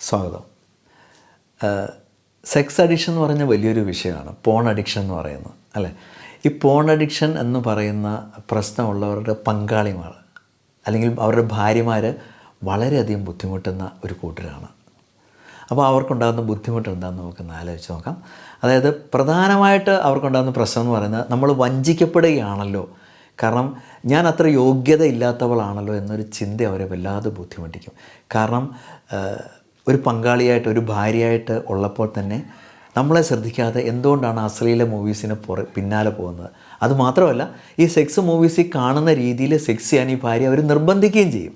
സ്വാഗതം. Sex addiction എന്ന് പറഞ്ഞ വലിയൊരു വിഷയമാണ്. പോൺ അഡിക്ഷൻ എന്ന് പറയുന്നത് അല്ലേ? ഈ പോൺ അഡിക്ഷൻ എന്ന് പറയുന്ന പ്രശ്നമുള്ളവരുടെ പങ്കാളിമാർ അല്ലെങ്കിൽ അവരുടെ ഭാര്യമാർ വളരെയധികം ബുദ്ധിമുട്ടുന്ന ഒരു കൂട്ടരാണ്. അപ്പോൾ അവർക്കുണ്ടാകുന്ന ബുദ്ധിമുട്ട് എന്താണെന്ന് നമുക്കൊന്ന് ആലോചിച്ച് നോക്കാം. അതായത് പ്രധാനമായിട്ട് അവർക്കുണ്ടാകുന്ന പ്രശ്നം എന്ന് പറയുന്നത് നമ്മൾ വഞ്ചിക്കപ്പെടുകയാണല്ലോ. കാരണം ഞാൻ അത്ര യോഗ്യത ഇല്ലാത്തവളാണല്ലോ എന്നൊരു ചിന്ത അവരെ വല്ലാതെ ബുദ്ധിമുട്ടിക്കും. കാരണം ഒരു പങ്കാളിയായിട്ട് ഒരു ഭാര്യയായിട്ട് ഉള്ളപ്പോൾ തന്നെ നമ്മളെ ശ്രദ്ധിക്കാതെ എന്തുകൊണ്ടാണ് അശ്ലീല മൂവീസിന് പുറ പിന്നാലെ പോകുന്നത്? അതുമാത്രമല്ല ഈ സെക്സ് മൂവീസിൽ കാണുന്ന രീതിയിൽ സെക്സ് ചെയ്യാൻ ഈ ഭാര്യ അവർ നിർബന്ധിക്കുകയും ചെയ്യും.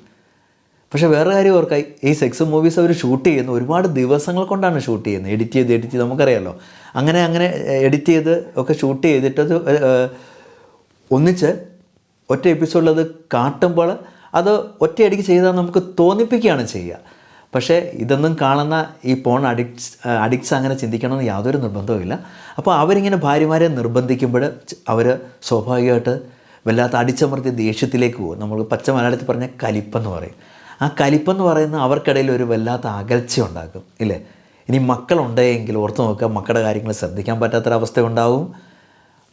പക്ഷേ വേറെ കാര്യം ഓർക്കായി ഈ സെക്സ് മൂവീസ് അവർ ഷൂട്ട് ചെയ്യുന്ന ഒരുപാട് ദിവസങ്ങൾ കൊണ്ടാണ് ഷൂട്ട് ചെയ്യുന്നത്. എഡിറ്റ് ചെയ്ത് എഡിറ്റ് ചെയ്ത് നമുക്കറിയാമല്ലോ അങ്ങനെ അങ്ങനെ എഡിറ്റ് ചെയ്ത് ഒക്കെ ഷൂട്ട് ചെയ്തിട്ടത് ഒന്നിച്ച് ഒറ്റ എപ്പിസോഡിൽ അത് കാട്ടുമ്പോൾ അത് ഒറ്റയടിക്ക് ചെയ്താൽ നമുക്ക് തോന്നിപ്പിക്കുകയാണ് ചെയ്യുക. പക്ഷേ ഇതൊന്നും കാണുന്ന ഈ പോൺ അഡിക്ട്സ് അഡിക്ട്സ് അങ്ങനെ ചിന്തിക്കണമെന്ന് യാതൊരു നിർബന്ധവുമില്ല. അപ്പോൾ അവരിങ്ങനെ ഭാര്യമാരെ നിർബന്ധിക്കുമ്പോൾ അവർ സ്വാഭാവികമായിട്ട് വല്ലാത്ത അടിച്ചമർത്തിയ ദേഷ്യത്തിലേക്ക് പോകും. നമ്മൾ പച്ച മലയാളത്തിൽ പറഞ്ഞ കലിപ്പെന്ന് പറയും. ആ കലിപ്പെന്ന് പറയുന്ന അവർക്കിടയിൽ ഒരു വല്ലാത്ത അകൽച്ച ഉണ്ടാക്കും ഇല്ലേ? ഇനി മക്കളുണ്ടെങ്കിൽ ഓർത്ത് നോക്കുക മക്കളുടെ കാര്യങ്ങൾ ശ്രദ്ധിക്കാൻ പറ്റാത്തൊരവസ്ഥ ഉണ്ടാവും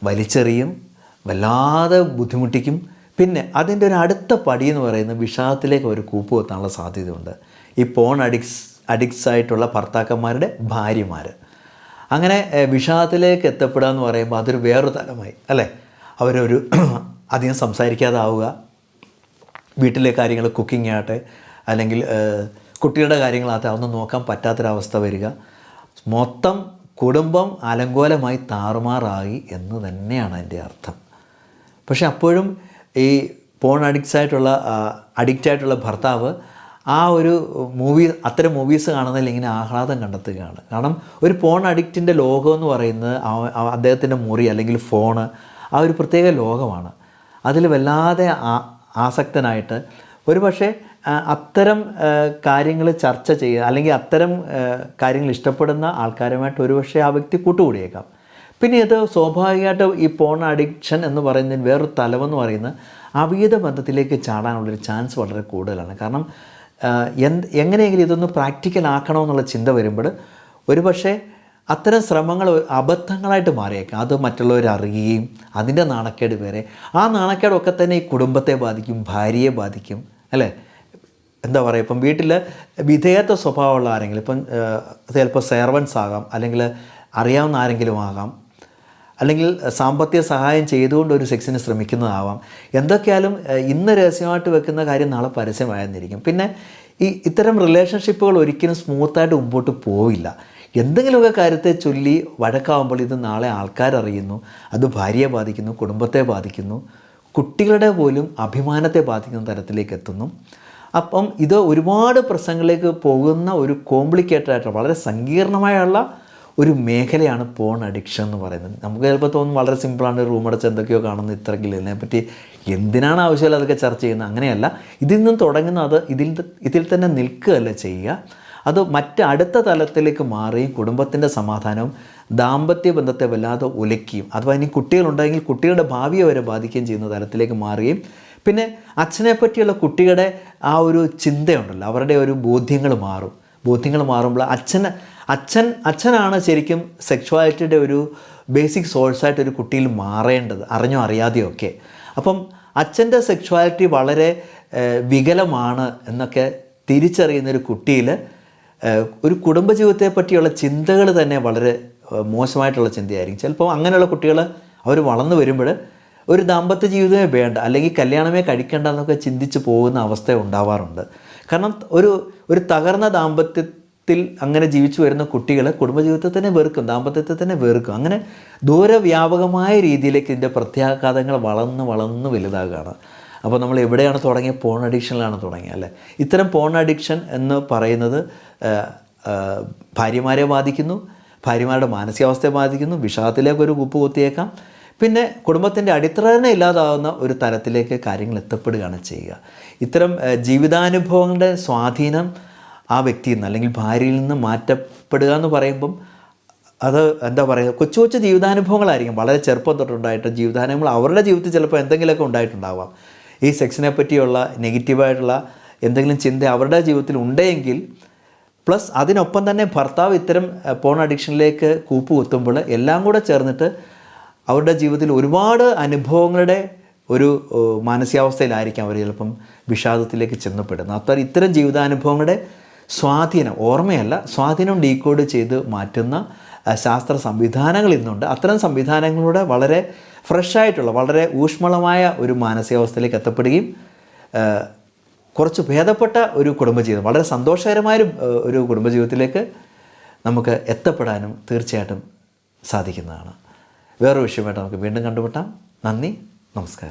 വലിച്ചെറിയും വല്ലാതെ ബുദ്ധിമുട്ടിക്കും. പിന്നെ അതിന്റെ ഒരു അടുത്ത പടി എന്ന് പറയുന്നത് വിഷാദത്തിലേക്ക് ഒരു കൂപ്പ് കൊത്താനുള്ള സാധ്യതയുണ്ട്. ഈ പോൺ അഡിക്സ് അഡിക്ട്സ് ആയിട്ടുള്ള ഭർത്താക്കന്മാരുടെ ഭാര്യമാർ അങ്ങനെ വിഷാദത്തിലേക്ക് എത്തപ്പെടുക എന്ന് പറയുമ്പോൾ അതൊരു വേറൊരു തലമായി അല്ലേ? അവരൊരു അധികം സംസാരിക്കാതാവുക. വീട്ടിലെ കാര്യങ്ങൾ കുക്കിംഗ് ആകട്ടെ അല്ലെങ്കിൽ കുട്ടികളുടെ കാര്യങ്ങളാകട്ടെ അതൊന്നും നോക്കാൻ പറ്റാത്തൊരവസ്ഥ വരിക. മൊത്തം കുടുംബം അലങ്കോലമായി താറുമാറായി എന്ന് തന്നെയാണ് അതിന്റെ അർത്ഥം. പക്ഷെ അപ്പോഴും ഈ പോൺ അഡിക്ട്സ് ആയിട്ടുള്ള അഡിക്റ്റ് ആയിട്ടുള്ള ഭർത്താവ് ആ ഒരു മൂവി അത്തരം മൂവീസ് കാണുന്നതിൽ ഇങ്ങനെ ആഹ്ലാദം കണ്ടെത്തുകയാണ്. കാരണം ഒരു ഫോൺ അഡിക്റ്റിന്റെ ലോകം എന്ന് പറയുന്നത് അദ്ദേഹത്തിന്റെ മുറി അല്ലെങ്കിൽ ഫോണ് ആ ഒരു പ്രത്യേക ലോകമാണ്. അതിൽ വല്ലാതെ ആസക്തനായിട്ട് ഒരുപക്ഷെ പക്ഷേ അത്തരം കാര്യങ്ങൾ ചർച്ച ചെയ്യുക അല്ലെങ്കിൽ അത്തരം കാര്യങ്ങൾ ഇഷ്ടപ്പെടുന്ന ആൾക്കാരുമായിട്ട് ഒരുപക്ഷെ ആ വ്യക്തി കൂട്ടുകൂടിയേക്കാം. പിന്നെ ഇത് സ്വാഭാവികമായിട്ട് ഈ പോൺ അഡിക്ഷൻ എന്ന് പറയുന്നതിന് വേറൊരു തലമെന്ന് പറയുന്നത് അവിഹിത ബന്ധത്തിലേക്ക് ചാടാനുള്ളൊരു ചാൻസ് വളരെ കൂടുതലാണ്. കാരണം എന്ത് എങ്ങനെയെങ്കിലും ഇതൊന്ന് പ്രാക്ടിക്കൽ ആക്കണമെന്നുള്ള ചിന്ത വരുമ്പോൾ ഒരുപക്ഷെ അത്തരം ശ്രമങ്ങൾ അബദ്ധങ്ങളായിട്ട് മാറിയേക്കാം. അത് മറ്റുള്ളവർ അറിയുകയും അതിന്റെ നാണക്കേട് വേറെ. ആ നാണക്കേടൊക്കെ തന്നെ ഈ കുടുംബത്തെ ബാധിക്കും ഭാര്യയെ ബാധിക്കും അല്ലേ? എന്താ പറയുക ഇപ്പം വീട്ടിൽ വിധേയത്വ സ്വഭാവമുള്ള ആരെങ്കിലും ഇപ്പം ചിലപ്പോൾ സെർവൻസ് ആകാം അല്ലെങ്കിൽ അറിയാവുന്ന ആരെങ്കിലും ആകാം. അല്ലെങ്കിൽ സാമ്പത്തിക സഹായം ചെയ്തുകൊണ്ട് ഒരു സെക്സിന് ശ്രമിക്കുന്നതാവാം. എന്തൊക്കെയാലും ഇന്ന് രഹസ്യമായിട്ട് വെക്കുന്ന കാര്യം നാളെ പരസ്യമായെന്നിരിക്കും. പിന്നെ ഈ ഇത്തരം റിലേഷൻഷിപ്പുകൾ ഒരിക്കലും സ്മൂത്തായിട്ട് മുമ്പോട്ട് പോവില്ല. എന്തെങ്കിലുമൊക്കെ കാര്യത്തെ ചൊല്ലി വഴക്കാവുമ്പോൾ ഇത് നാളെ ആൾക്കാരറിയുന്നു അത് ഭാര്യയെ ബാധിക്കുന്നു കുടുംബത്തെ ബാധിക്കുന്നു കുട്ടികളുടെ പോലും അഭിമാനത്തെ ബാധിക്കുന്ന തരത്തിലേക്ക് എത്തുന്നു. അപ്പം ഇത് ഒരുപാട് പ്രശ്നങ്ങളിലേക്ക് പോകുന്ന ഒരു കോംപ്ലിക്കേറ്റഡ് ആയിട്ടുള്ള വളരെ സങ്കീർണമായുള്ള ഒരു മേഖലയാണ് പോൺ അഡിക്ഷൻ എന്ന് പറയുന്നത്. നമുക്ക് ചിലപ്പോൾ തോന്നും വളരെ സിമ്പിളാണ് റൂം അടച്ച് എന്തൊക്കെയോ കാണുന്നത് ഇത്രക്കില്ല ഇതിനെപ്പറ്റി എന്തിനാണ് ആവശ്യമില്ല അതൊക്കെ ചർച്ച ചെയ്യുന്നത്? അങ്ങനെയല്ല. ഇതിൽ നിന്നും തുടങ്ങുന്ന അത് ഇതിൽ ഇതിൽ തന്നെ നിൽക്കുകയല്ല ചെയ്യുക. അത് മറ്റ് അടുത്ത തലത്തിലേക്ക് മാറുകയും കുടുംബത്തിന്റെ സമാധാനവും ദാമ്പത്യ ബന്ധത്തെ വല്ലാതെ ഉലയ്ക്കുകയും അഥവാ ഇനി കുട്ടികളുണ്ടെങ്കിൽ കുട്ടികളുടെ ഭാവിയെ വരെ ബാധിക്കുകയും ചെയ്യുന്ന തലത്തിലേക്ക് മാറുകയും പിന്നെ അച്ഛനെ പറ്റിയുള്ള കുട്ടികളുടെ ആ ഒരു ചിന്തയുണ്ടല്ലോ അവരുടെ ഒരു ബോധ്യങ്ങൾ മാറും. ബോധ്യങ്ങൾ മാറുമ്പോൾ അച്ഛൻ അച്ഛൻ അച്ഛനാണ് ശരിക്കും സെക്ഷുവാലിറ്റിയുടെ ഒരു ബേസിക് സോഴ്സായിട്ട് ഒരു കുട്ടിയിൽ മാറേണ്ടത് അറിഞ്ഞോ അറിയാതെയോ ഒക്കെ. അപ്പം അച്ഛന്റെ സെക്ഷുവാലിറ്റി വളരെ വികലമാണ് എന്നൊക്കെ തിരിച്ചറിയുന്ന ഒരു കുട്ടിയിൽ ഒരു കുടുംബജീവിതത്തെ പറ്റിയുള്ള ചിന്തകൾ തന്നെ വളരെ മോശമായിട്ടുള്ള ചിന്തയായിരിക്കും. ചിലപ്പോൾ അങ്ങനെയുള്ള കുട്ടികൾ അവർ വളർന്നു വരുമ്പോൾ ഒരു ദാമ്പത്യ ജീവിതമേ വേണ്ട അല്ലെങ്കിൽ കല്യാണമേ കഴിക്കേണ്ട എന്നൊക്കെ ചിന്തിച്ച് പോകുന്ന അവസ്ഥ ഉണ്ടാവാറുണ്ട്. കാരണം ഒരു ഒരു തകർന്ന ദാമ്പത്യത്തിൽ അങ്ങനെ ജീവിച്ചു വരുന്ന കുട്ടികൾ കുടുംബജീവിതത്തെ തന്നെ വെറുക്കും ദാമ്പത്യത്തെ തന്നെ വെറുക്കും. അങ്ങനെ ദൂരവ്യാപകമായ രീതിയിലേക്ക് ഇതിന്റെ പ്രത്യാഘാതങ്ങൾ വളർന്ന് വളർന്ന് വലുതാകുകയാണ് അപ്പോൾ നമ്മൾ എവിടെയാണ് തുടങ്ങിയത്? പോൺ അഡിക്ഷനിലാണ് തുടങ്ങിയത് അല്ലേ? ഇത്തരം പോൺ അഡിക്ഷൻ എന്ന് പറയുന്നത് ഭാര്യമാരെ ബാധിക്കുന്നു ഭാര്യമാരുടെ മാനസികാവസ്ഥയെ ബാധിക്കുന്നു വിഷാദത്തിലേക്ക് ഒരു കുപ്പ് കുത്തിയേക്കാം. പിന്നെ കുടുംബത്തിന്റെ അടിത്തറ ഇല്ലാതാവുന്ന ഒരു തരത്തിലേക്ക് കാര്യങ്ങൾ എത്തപ്പെടുകയാണ് ചെയ്യുക. ഇത്തരം ജീവിതാനുഭവങ്ങളുടെ സ്വാധീനം ആ വ്യക്തിയിൽ നിന്ന് അല്ലെങ്കിൽ ഭാര്യയിൽ നിന്ന് മാറ്റപ്പെടുക എന്ന് പറയുമ്പം അത് എന്താ പറയുക കൊച്ചു കൊച്ചു ജീവിതാനുഭവങ്ങളായിരിക്കും. വളരെ ചെറുപ്പം തൊട്ടുണ്ടായിട്ട് ജീവിതാനുഭവങ്ങൾ അവരുടെ ജീവിതത്തിൽ ചിലപ്പോൾ എന്തെങ്കിലുമൊക്കെ ഉണ്ടായിട്ടുണ്ടാവാം. ഈ സെക്സിനെ പറ്റിയുള്ള നെഗറ്റീവായിട്ടുള്ള എന്തെങ്കിലും ചിന്ത അവരുടെ ജീവിതത്തിൽ ഉണ്ടെങ്കിൽ പ്ലസ് അതിനൊപ്പം തന്നെ ഭർത്താവ് ഇത്തരം പോൺ അഡിക്ഷനിലേക്ക് കൂപ്പ് കുത്തുമ്പോൾ എല്ലാം കൂടെ ചേർന്നിട്ട് അവരുടെ ജീവിതത്തിൽ ഒരുപാട് അനുഭവങ്ങളുടെ ഒരു മാനസികാവസ്ഥയിലായിരിക്കും അവർ ചിലപ്പം വിഷാദത്തിലേക്ക് ചെന്നപ്പെടുന്നത് അപ്പോൾ ഇത്തരം ജീവിതാനുഭവങ്ങളുടെ സ്വാധീനം ഓർമ്മയല്ല സ്വാധീനം ഡീകോഡ് ചെയ്ത് മാറ്റുന്ന ശാസ്ത്ര സംവിധാനങ്ങൾ ഇന്നുണ്ട്. അത്തരം സംവിധാനങ്ങളുടെ വളരെ ഫ്രഷായിട്ടുള്ള വളരെ ഊഷ്മളമായ ഒരു മാനസികാവസ്ഥയിലേക്ക് എത്തപ്പെടുകയും കുറച്ച് ഭേദപ്പെട്ട ഒരു കുടുംബജീവിതം വളരെ സന്തോഷകരമായൊരു ഒരു കുടുംബജീവിതത്തിലേക്ക് നമുക്ക് എത്തപ്പെടാനും തീർച്ചയായിട്ടും സാധിക്കുന്നതാണ്. വേറൊരു വിഷയമായിട്ട് നമുക്ക് വീണ്ടും കണ്ടുമുട്ടാം. നന്ദി നമസ്കാരം.